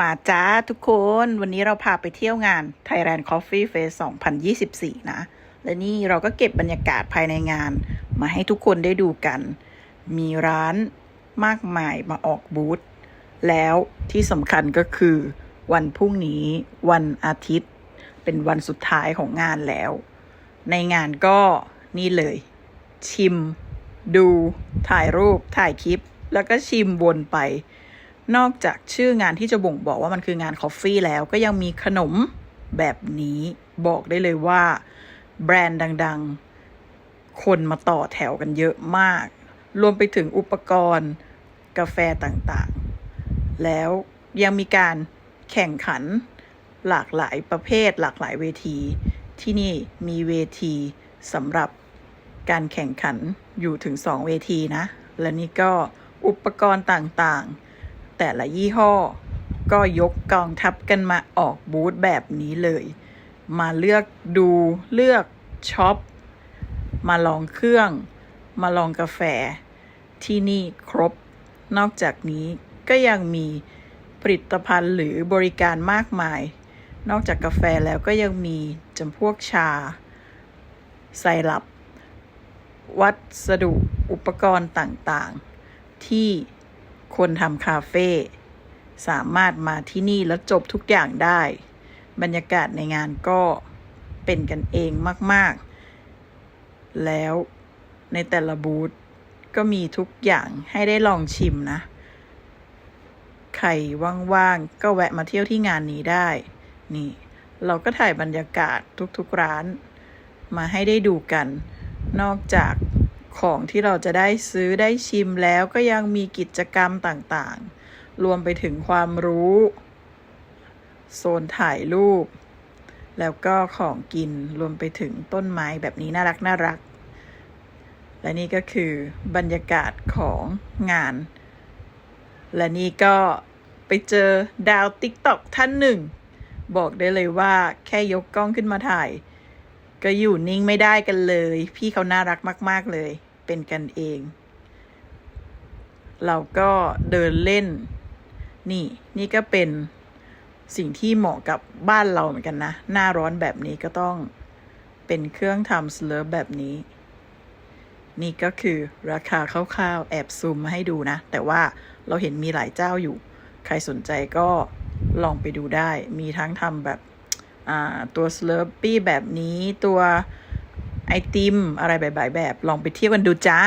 มาจ้าทุกคนวันนี้เราพาไปเที่ยวงาน Thailand Coffee Fest 2024 นะ และนี่เราก็เก็บบรรยากาศภายในงาน มาให้ทุกคนได้ดูกัน มีร้านมากมายมาออกบูธแล้วที่สำคัญก็คือ วันพรุ่งนี้วันอาทิตย์ เป็นวันสุดท้ายของงานแล้ว ในงานก็นี่เลย ชิม ดู ถ่ายรูปถ่ายคลิป แล้วก็ชิมวนไป นอกจากชื่องานที่จะบ่งบอกว่ามันคืองานคอฟฟี่แล้วก็ยังมีขนมแบบนี้บอกได้เลยว่า แบรนด์ดังๆ คนมาต่อแถวกันเยอะมาก รวมไปถึงอุปกรณ์กาแฟต่างๆ แล้วยังมีการแข่งขันหลากหลายประเภท หลากหลายเวที ที่นี่มีเวทีสำหรับการแข่งขันอยู่ถึง 2 เวทีนะ และนี่ก็อุปกรณ์ต่างๆ แต่ละยี่ห้อ ก็ยกกองทัพกันมาออกบูธแบบนี้เลย มาเลือกดูเลือกช็อป มาลองเครื่อง มาลองกาแฟ ที่นี่ครบ นอกจากนี้ก็ยังมีผลิตภัณฑ์หรือบริการมากมาย นอกจากกาแฟแล้วก็ยังมีจำพวกชา ไซรัปวัสดุอุปกรณ์ต่างๆ ที่ คนทำคาเฟ่สามารถมาที่นี่แล้วจบทุกอย่างได้ บรรยากาศในงานก็เป็นกันเองมาก ๆ แล้วในแต่ละบูธก็มีทุกอย่างให้ได้ลองชิมนะ ใครว่างๆก็แวะมาเที่ยวที่งานนี้ได้ นี่ เราก็ถ่ายบรรยากาศทุกๆร้าน มาให้ได้ดูกัน นอกจาก ของที่เราจะได้ซื้อได้ชิมแล้วก็ยังมีกิจกรรมต่างๆ รวมไปถึงความรู้ โซนถ่ายรูป แล้วก็ของกินรวมไปถึงต้นไม้แบบนี้น่ารักน่ารัก และนี่ก็คือบรรยากาศของงาน และนี่ก็ไปเจอดาวติ๊กต็อกท่านหนึ่ง บอกได้เลยว่าแค่ยกกล้องขึ้นมาถ่าย ก็อยู่นิ่งไม่ได้กันเลย พี่เขาน่ารักมาก ๆ เลย เป็นกันเอง เราก็เดินเล่น นี่ นี่ก็เป็นสิ่งที่เหมาะกับบ้านเราเหมือนกันนะ หน้าร้อนแบบนี้ก็ต้องเป็นเครื่องทำสเลอแบบนี้ นี่ก็คือราคาคร่าวๆแอบซูมมาให้ดูนะ แต่ว่าเราเห็นมีหลายเจ้าอยู่ ใครสนใจก็ลองไปดูได้ มีทั้งทำแบบ ตัวสเลอปี้แบบนี้ตัวไอติมอะไรแบบๆแบบ ลองไปเที่ยวกันดูจ้า